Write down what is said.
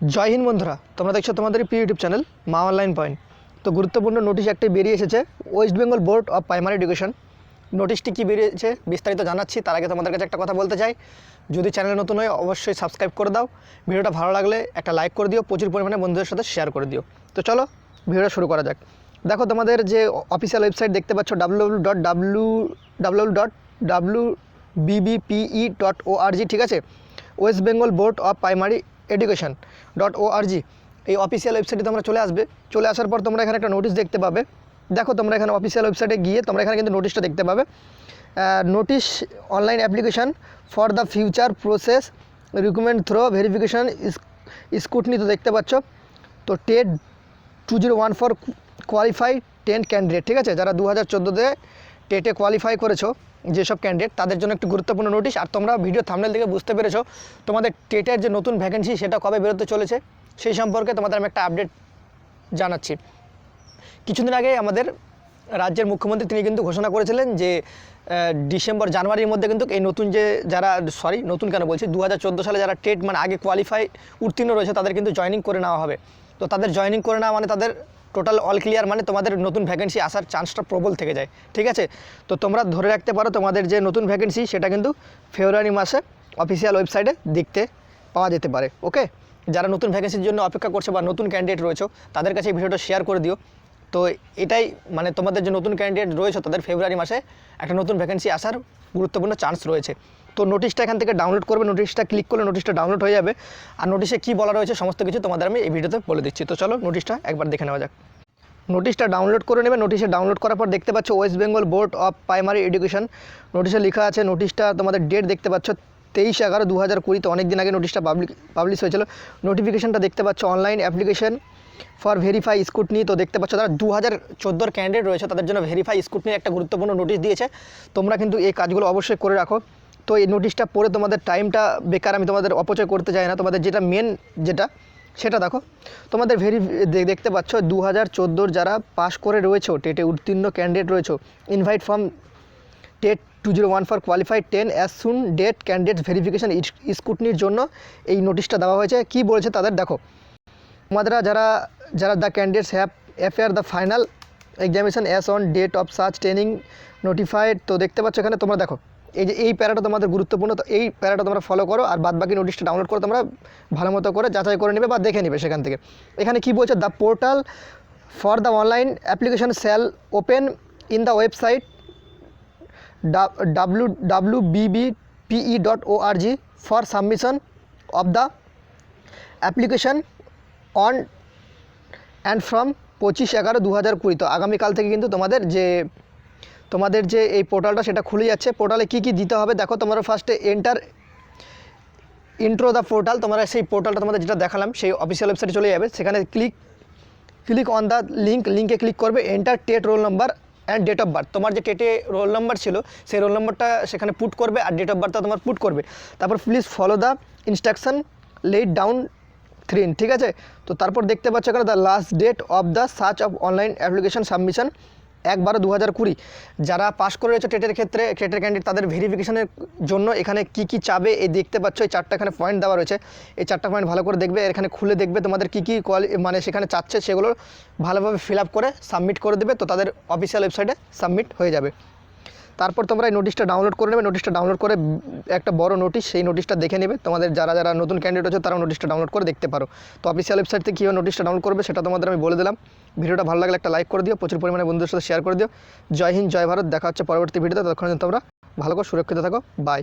জয় হিন্দ বন্ধুরা, তোমরা দেখছ তোমাদের প্রিয় YouTube channel Maa online point. তো গুরুত্বপূর্ণ নোটিশ একটি বেরিয়ে এসেছে West Bengal board of primary education নোটিশটি কী বেরিয়েছে বিস্তারিত জানাচ্ছি, তার আগে তোমাদের কাছে একটা কথা বলতে চাই। যদি চ্যানেল নতুন হয় অবশ্যই সাবস্ক্রাইব করে দাও। ভিডিওটা ভালো লাগলে একটা লাইক করে দিও, প্রচুর পরিমাণে বন্ধুদের সাথে শেয়ার করে দিও। তো চলো, ভিডিওটা শুরু করা যাক। দেখো তোমাদের যে অফিসিয়াল ওয়েবসাইট দেখতে পাচ্ছ W dot W W dot W BBPE dot ORG ঠিক আছে? West Bengal board of primary education dot ORG এই অফিসিয়াল ওয়েবসাইটে তোমরা চলে আসবে। চলে আসার পর তোমরা এখানে একটা নোটিশ দেখতে পাবে। দেখো তোমরা এখানে অফিসিয়াল ওয়েবসাইটে গিয়ে তোমরা এখানে কিন্তু নোটিশটা দেখতে পাবে। Notice online application for the future process recruitment through verification scrutiny তো দেখতে পাচ্ছ। তো TET two zero one four qualify ten candidate ঠিক আছে? যারা দু হাজার চোদ্দোতে টেটে কোয়ালিফাই করেছ যেসব ক্যান্ডিডেট তাদের জন্য একটি গুরুত্বপূর্ণ নোটিশ আর তোমরা ভিডিও থামনেল থেকে বুঝতে পেরেছ তোমাদের টেটের যে নতুন ভ্যাকেন্সি সেটা কবে বেরোতে চলেছে, সেই সম্পর্কে তোমাদের আমি একটা আপডেট জানাচ্ছি। কিছুদিন আগে আমাদের রাজ্যের মুখ্যমন্ত্রী তিনি কিন্তু ঘোষণা করেছিলেন যে ডিসেম্বর, জানুয়ারির মধ্যে কিন্তু এই নতুন যে যারা সরি নতুন কেন বলছি দু হাজার চোদ্দ সালে যারা টেট মানে আগে কোয়ালিফাই উত্তীর্ণ রয়েছে, তাদের কিন্তু জয়েনিং করে নেওয়া হবে। তো তাদের জয়েনিং করে নেওয়া মানে তাদের টোটাল অল ক্লিয়ার মানে তোমাদের নতুন ভ্যাকেন্সি আসার চান্সটা প্রবল থেকে যায়। ঠিক আছে? তো তোমরা ধরে রাখতে পারো তোমাদের যে নতুন ভ্যাকেন্সি সেটা কিন্তু ফেব্রুয়ারি মাসে অফিসিয়াল ওয়েবসাইটে দেখতে পাওয়া যেতে পারে। ওকে যারা নতুন ভ্যাকেন্সির জন্য অপেক্ষা করছে বা নতুন ক্যান্ডিডেট রয়েছে, তাদের কাছে এই ভিডিওটা শেয়ার করে দিও। তো এটাই মানে তোমাদের যে নতুন ক্যান্ডিডেট রয়েছে, তাদের ফেব্রুয়ারি মাসে একটা নতুন ভ্যাকেন্সি আসার গুরুত্বপূর্ণ চান্স রয়েছে। তো নোটিশটা এখান থেকে ডাউনলোড করবে নোটিশটা ক্লিক করলে নোটিশটা ডাউনলোড হয়ে যাবে। আর নোটিশে কী বলা রয়েছে সমস্ত কিছু তোমাদের আমি এই ভিডিওতে বলে দিচ্ছি। তো চলো নোটিশটা একবার দেখে নেওয়া যাক। নোটিশটা ডাউনলোড করে নেবে নোটিশে ডাউনলোড করার পর দেখতে পাচ্ছ West Bengal board of primary education নোটিশে লেখা আছে নোটিশটা তোমাদের ডেট দেখতে পাচ্ছ তেইশ এগারো দু হাজার কুড়িতে অনেক দিন আগে নোটিশটা পাবলিক পাবলিশ হয়েছিল। নোটিফিকেশনটা দেখতে পাচ্ছ online application for verify scrutiny তো দেখতে পাচ্ছ তারা দু হাজার চোদ্দোর ক্যান্ডিডেট রয়েছে, তাদের জন্য ভেরিফাই স্কুটনির একটা গুরুত্বপূর্ণ নোটিশ দিয়েছে। তোমরা কিন্তু এই কাজগুলো অবশ্যই করে রাখো। তো এই নোটিশটা পড়ে তোমাদের টাইমটা বেকার, আমি তোমাদের অপচয় করতে চাই না। তোমাদের যেটা মেন যেটা, সেটা দেখো। তোমাদের ভেরি দেখতে পাচ্ছ দু হাজার যারা পাস করে রয়েছে, টেটে উত্তীর্ণ ক্যান্ডিডেট রয়েছে invite from TET two zero one four qualified ten as soon date candidate verification স্কুটনির জন্য এই নোটিশটা দেওয়া হয়েছে। কি বলেছে তাদের? দেখো, তোমাদের যারা যারা the candidates have appeared the final examination as on date of search training notified তো দেখতে পাচ্ছ এখানে তোমরা দেখো এই যে এই প্যারাটা তোমাদের গুরুত্বপূর্ণ, তো এই প্যারাটা তোমরা ফলো করো আর বাদ বাকি নোটিশটা ডাউনলোড করে তোমরা ভালো মতো করে যাচাই করে নেবে বা দেখে নেবে সেখান থেকে। এখানে কি বলছে? The portal for the online application shall open in the website W W BBPE dot O R G for submission of the application on and from পঁচিশ এগারো দু হাজার কুড়ি। তো আগামীকাল থেকে কিন্তু তোমাদের যে তোমাদের যে এই পোর্টালটা সেটা খুলে যাচ্ছে। পোর্টালে কী কী দিতে হবে? দেখো, তোমরা ফার্স্টে এন্টার ইন্ট্রো দ্য পোর্টাল তোমরা সেই পোর্টালটা তোমাদের যেটা দেখালাম, সেই অফিসিয়াল ওয়েবসাইটে চলে যাবে। সেখানে click click on the link লিঙ্কে ক্লিক করবে enter TET roll number and date of birth তোমার যে টেটে রোল নাম্বার ছিল, সেই রোল নাম্বারটা সেখানে পুট করবে আর ডেট অফ বার্থটা তোমার পুট করবে। তারপর please follow the instruction laid down therein ঠিক আছে? তো তারপর দেখতে পাচ্ছ এখানে the last date of the search of online application submission এক বারো দু হাজার কুড়ি। যারা পাস করে রয়েছে টেটের ক্ষেত্রে, টেটের ক্যান্ডিডেট তাদের ভেরিফিকেশনের জন্য এখানে কি কি চাবে এই দেখতে পাচ্ছ, এই চারটা এখানে পয়েন্ট দেওয়া রয়েছে। এই চারটা পয়েন্ট ভালো করে দেখবে এখানে খুলে দেখবে তোমাদের কী কী কোয়ালি মানে সেখানে চাচ্ছে সেগুলো ভালোভাবে ফিল আপ করে সাবমিট করে দেবে, তো তাদের অফিসিয়াল ওয়েবসাইটে সাবমিট হয়ে যাবে। তারপর তোমরা এই নোটিশটা ডাউনলোড করে নেবে। নোটিশটা ডাউনলোড করে একটা বড় নোটিশ সেই নোটিশটা দেখে নেবে। তোমাদের যারা যারা নতুন ক্যান্ডিডেট আছে তারা নোটিশটা ডাউনলোড করে দেখতে পারো। তো অফিসিয়াল ওয়েবসাইট থেকে কীভাবে নোটিশটা ডাউনলোড করবে, সেটা তোমাদের আমি বলে দিলাম। ভিডিওটা ভালো লাগলে একটা লাইক করে দিও, প্রচুর পরিমাণে বন্ধুদের সাথে শেয়ার করে দিও। জয় হিন্দ, জয় ভারত। দেখা হচ্ছে পরবর্তী ভিডিওতে। ততক্ষণ তোমরা ভালো করে সুরক্ষিত থাকো। বাই